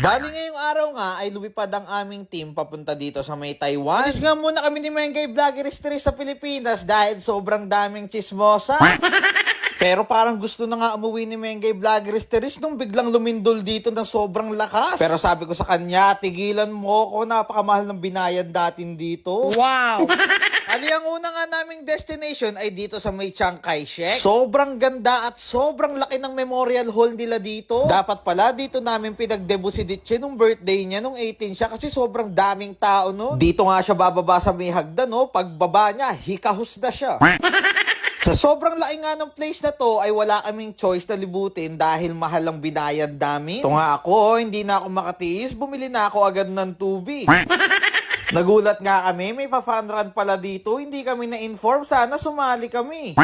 Bali ngayong araw nga ay lumipad ang aming team papunta dito sa may Taiwan. Alis nga muna kami ni Mengay Vloggeristry sa Pilipinas dahil sobrang daming chismosa. Pero parang gusto na nga umuwi ni Mengay Vloggeristry nung biglang lumindol dito ng sobrang lakas. Pero sabi ko sa kanya, tigilan mo ko, napakamahal ng binayad datin dito. Wow! Ali, ang una nga naming destination ay dito sa may Chiang Kai-shek. Sobrang ganda at sobrang laki ng memorial hall nila dito. Dapat pala dito namin pinag-debut si Ditche nung birthday niya nung 18 siya kasi sobrang daming tao no. Dito nga siya bababa sa may hagdan no. Pagbaba niya, hikahus na siya. Sa sobrang laki nga ng place na to ay wala kaming choice na libutin dahil mahal ang binayad namin. Ito nga ako, hindi na ako makatiis, bumili na ako agad ng tubig. Nagulat nga kami, may pa-fun run pala dito, hindi kami na-inform, sana sumali kami.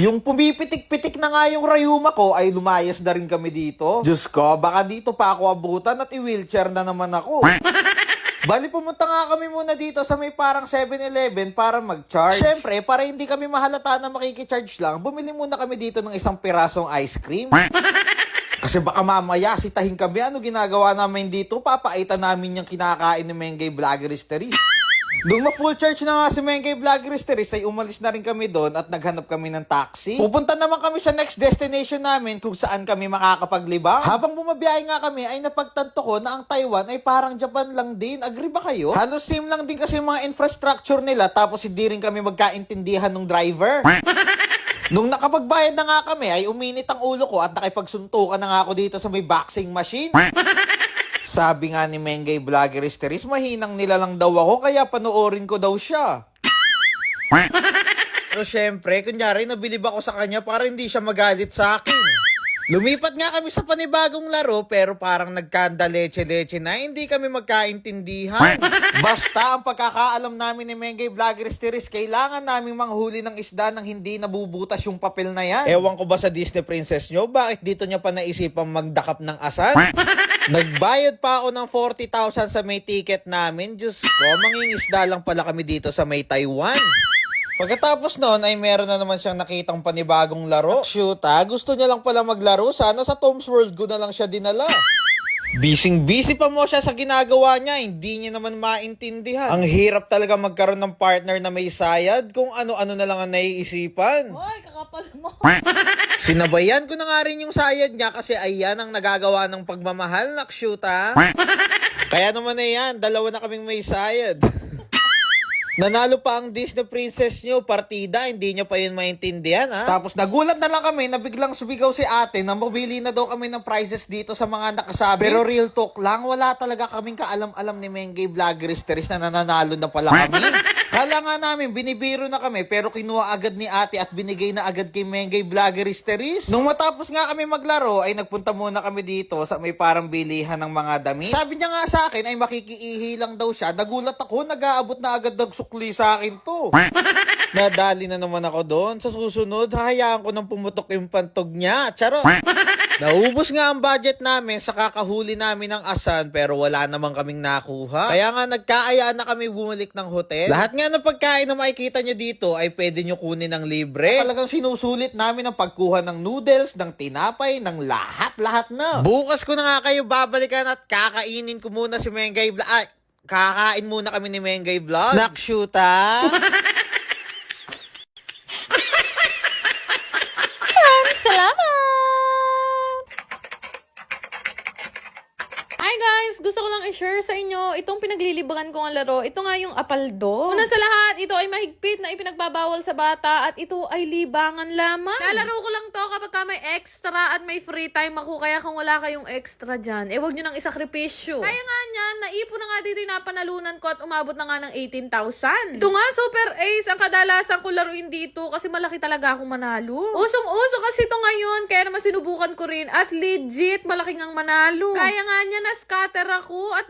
Yung pumipitik-pitik na nga yung rayuma ko ay lumayas na rin kami dito. Diyos ko, baka dito pa ako abutan at i-wheelchair na naman ako. Bali, pumunta nga kami muna dito sa may parang 7-Eleven para mag-charge. Siyempre, para hindi kami mahalata na makikicharge lang, bumili muna kami dito ng isang pirasong ice cream. Kasi baka mamaya sitahin kami, ano ginagawa namin dito? Papaita namin yung kinakain ni Mengay Vlogeristeries. Doon ma-full charge na nga si Mengay Vlogeristeries ay umalis na rin kami doon at naghanap kami ng taxi. Pupunta naman kami sa next destination namin kung saan kami makakapaglibang. Habang bumabiyahe nga kami ay napagtanto ko na ang Taiwan ay parang Japan lang din. Agree ba kayo? Halos same lang din kasi yung mga infrastructure nila tapos hindi rin kami magkaintindihan ng driver. Nung nakapagbayad na nga kami, ay uminit ang ulo ko at nakipagsuntukan na nga ako dito sa may boxing machine. Sabi nga ni Mengay Vlogeristeries, mahinang nila lang daw ako kaya panoorin ko daw siya. Pero syempre, kunyari nabilib ako sa kanya para hindi siya magalit sa akin. Lumipat nga kami sa panibagong laro pero parang nagkanda leche-leche na hindi kami magkaintindihan. Basta ang pagkakaalam namin ni Mengay Vlogeristeries, kailangan namin manghuli ng isda nang hindi nabubutas yung papel na yan. Ewan ko ba sa Disney Princess nyo, bakit dito niya pa naisipang magdakap ng asan? Nagbayad pa ako ng 40,000 sa may ticket namin. Diyos ko, mangingisda lang pala kami dito sa may Taiwan. Pagkatapos noon ay meron na naman siyang nakitang panibagong laro. Shoot ha, gusto niya lang pala maglaro. Sana sa Tom's World Go na lang siya dinala. Bising busy pa mo siya sa ginagawa niya, hindi niya naman maintindihan. Ang hirap talaga magkaroon ng partner na may sayad kung ano-ano na lang ang naiisipan. Hoy, kakapal mo. Sinabayan ko na nga rin yung sayad niya kasi ayan ang nagagawa ng pagmamahal, nakshuta. Kaya naman na yan, dalawa na kaming may sayad. Nanalo pa ang Disney Princess nyo, partida, hindi nyo pa yun maintindihan, ha? Tapos nagulat na lang kami na biglang sumigaw si ate na mabili na daw kami ng prizes dito sa mga nakasabi. Pero real talk lang, wala talaga kaming kaalam-alam ni Mengay Vlogeristeries na nananalo na pala kami. Kala nga namin, binibiro na kami, pero kinuha agad ni ate at binigay na agad kay Mengay Vlogeristeries. Nung matapos nga kami maglaro, ay nagpunta muna kami dito sa may parang bilihan ng mga damit. Sabi niya nga sa akin ay makikiihi lang daw siya. Nagulat ako, nag-aabot na agad ng sukli sa akin to. Nadali na naman ako doon. Sa susunod, hahayaan ko nang pumutok yung pantog niya. Charot. Naubos nga ang budget namin sa kakahuli namin ng asan pero wala naman kaming nakuha. Kaya nga nagkaayaan na kami bumalik ng hotel. Lahat nga ng pagkain na makikita nyo dito ay pwede nyo kunin ng libre. Talagang sinusulit namin ang pagkuha ng noodles, ng tinapay, ng lahat-lahat na. Bukas ko na nga kayo babalikan at kakainin ko muna si Mengay Vlog. Kakain muna kami ni Mengay Vlog. Nakshuta. Salamat! Hi guys! Gusto ko lang i-share sa inyo itong pinaglilibangan ko ang laro. Ito nga yung apaldo. Una sa lahat, ito ay mahigpit na ipinagbabawal sa bata at ito ay libangan lamang. Lalaro ko lang to kapag ka may extra at may free time ako. Kaya kung wala kayong extra dyan, eh wag nyo nang isakripisyo. Kaya nga niyan, naipon na nga dito yung napanalunan ko at umabot na nga ng 18,000. Ito nga, super ace ang kadalasan ko laruin dito kasi malaki talaga akong manalo. Usong-uso kasi ito ngayon, kaya naman sinubukan ko rin at legit malaki ngang manalo. Kaya nga niya na scatter scatter ako at